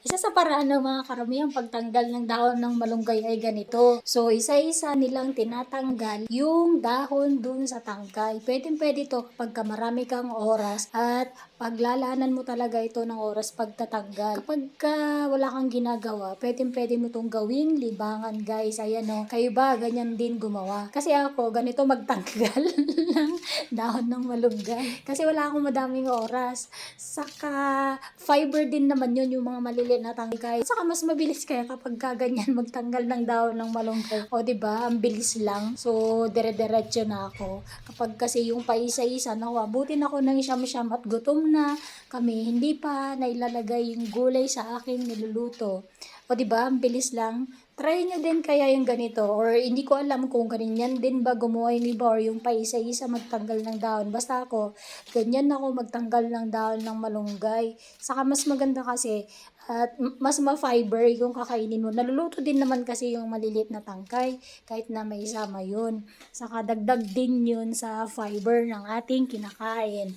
Isa sa paraan ng mga karamihan pagtanggal ng dahon ng malunggay ay ganito. So, isa-isa nilang tinatanggal yung dahon dun sa tangkay. Pwede pwede to kapag ka marami kang oras at paglalaanan mo talaga ito ng oras pagtatanggal. Kapag ka wala kang ginagawa, pwede pwede mo itong gawing libangan guys. Ayan o, kayo ba ganyan din gumawa? Kasi ako, ganito magtanggal ng dahon ng malunggay. Kasi wala akong madaming oras. Saka, fiber din naman yun yung mga maliliit na tangkay. Saka mas mabilis kaya kapag ka ganyan magtanggal ng dahon ng malunggay. O, di ba Ang bilis lang. So, dire-diretso na ako. Kapag kasi yung paisa-isa, nawa, buti na ako ng siyam-siyam at gutom na kami. Hindi pa nailalagay yung gulay sa aking niluluto. O, di ba Ang bilis lang. Try nyo din kaya yung ganito or hindi ko alam kung ganyan din ba gumawa yung iba or yung paisa-isa magtanggal ng dahon. Basta ako, ganyan ako magtanggal ng dahon ng malunggay. Saka mas maganda kasi at mas ma-fiber yung kakainin mo. Naluluto din naman kasi yung maliliit na tangkay kahit na may isama yun. Saka dagdag din yun sa fiber ng ating kinakain.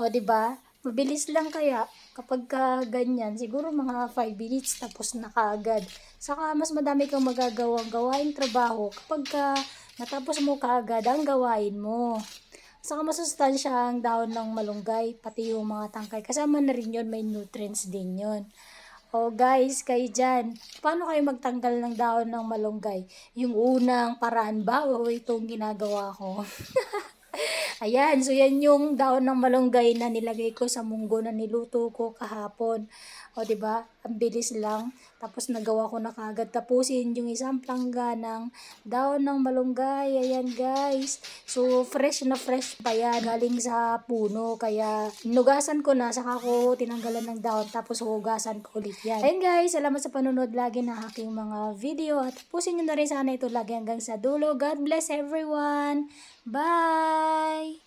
O, di ba? Mabilis lang kaya kapag ka ganyan, siguro mga 5 minutes tapos na kaagad. Saka mas madami kang magagawang gawain trabaho kapag ka natapos mo kaagad ang gawain mo. Saka masustansya ang dahon ng malunggay, pati yung mga tangkay. Kasama na rin yun, may nutrients din yun. O guys, kayo dyan, paano kayo magtanggal ng dahon ng malunggay? Yung unang paraan ba o itong ginagawa ko? Ayan, so yan yung daon ng malunggay na nilagay ko sa munggo na niluto ko kahapon. O, di ba? Ang bilis lang. Tapos nagawa ko na kagad tapusin yung isang plangga ng daon ng malunggay. Ayan, guys. So, fresh na fresh pa yan. Galing sa puno. Kaya, nugasan ko na. Saka ko tinanggalan ng daon. Tapos, hugasan ko ulit yan. Ayan, guys. Salamat sa panunod lagi ng aking mga video. At tapusin nyo na rin sana ito lagi hanggang sa dulo. God bless everyone. Bye!